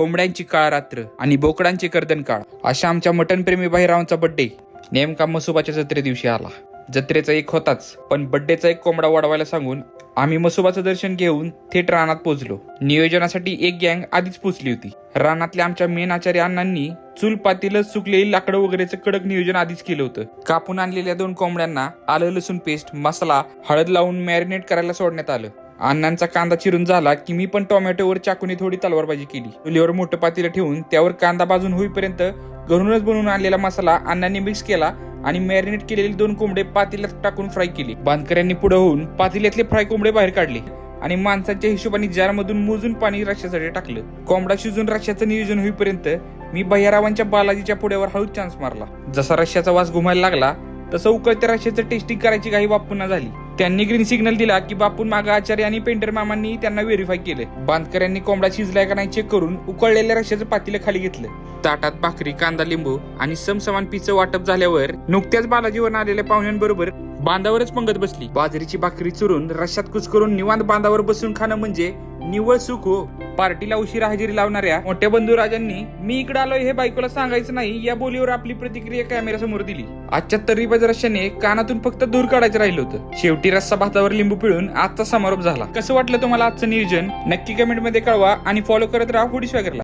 कोंबड्यांची काळ रात्र आणि बोकडांची कर्दन काळ. अशा आमच्या मटनप्रेमी भाईरावांचा बड्डे नेमका मसुबाच्या जत्रे दिवशी आला. जत्रेचा एक होताच पण बड्डेचा एक कोंबडा वाढवायला सांगून आम्ही मसुबाचं दर्शन घेऊन थेट रानात पोहोचलो. नियोजनासाठी एक गँग आधीच पोचली होती. रानातल्या आमच्या मेन आचार्य अण्णांनी चूल पातील सुकलेली लाकडं वगैरेचं कडक नियोजन आधीच केलं होतं. कापून आणलेल्या दोन कोंबड्यांना आलं लसूण पेस्ट मसाला हळद लावून मॅरिनेट करायला सोडण्यात आलं. अण्णांचा कांदा चिरून झाला की मी पण टोमॅटोवर चाकूने थोडी तलवारबाजी केली. चुलीवर मोठं पातेलं ठेवून त्यावर कांदा भाजून होईपर्यंत घरूनच बनवून आणलेला मसाला अण्णांनी मिक्स केला आणि मॅरिनेट केलेले दोन कोंबडे पातेल्यात टाकून फ्राय केली. बांधकऱ्यांनी पुढे होऊन पातेल्यातले फ्राय कोंबडे बाहेर काढले आणि माणसांच्या हिशोबाने जारमधून मोजून पाणी रश्यासाठी टाकलं. कोंबडा शिजून रश्याचं नियोजन होईपर्यंत मी भैयारावांच्या बालाजीच्या पुढ्यावर हळूच चान्स मारला. जसा रश्याचा वास घुमायला लागला तसं उकळत्या रश्याचं टेस्टिंग करायची काही बापूंना झाली. त्यांनी ग्रीन सिग्नल दिला की बापून मागा आचार्य आणि पेंटर मामांनी त्यांना व्हेरीफाय केलं बांधकऱ्यांनी कोंबडा शिजलाय का नाही चेक करून उकळलेल्या रश्याचं पातीला खाली घेतलं. ताटात भाकरी कांदा लिंबू आणि समसमान पिचं वाटप झाल्यावर नुकत्याच बालाजीवर आलेल्या पाहुण्यांबरोबर बांधावरच पंगत बसली. बाजरीची भाकरी चुरून रश्यात कुस करून निवांत बांधावर बसून खाणं म्हणजे निव्वळ सुख हो. पार्टीला उशिरा हजेरी लावणाऱ्या मोठ्या बंधू राजांनी मी इकडे आलोय हे बायकोला सांगायचं नाही या बोलीवर आपली प्रतिक्रिया कॅमेऱ्यासमोर दिली. आजच्या तर्रीबाज रश्याने कानातून फक्त दूर काढायचं राहिलं होतं. शेवटी रस्सा भातावर लिंबू पिळून आजचा समारोप झाला. कसं वाटलं तुम्हाला आजचं नियोजन? नक्की कमेंटमध्ये कळवा आणि फॉलो करत राहा फुडी स्वॅगरला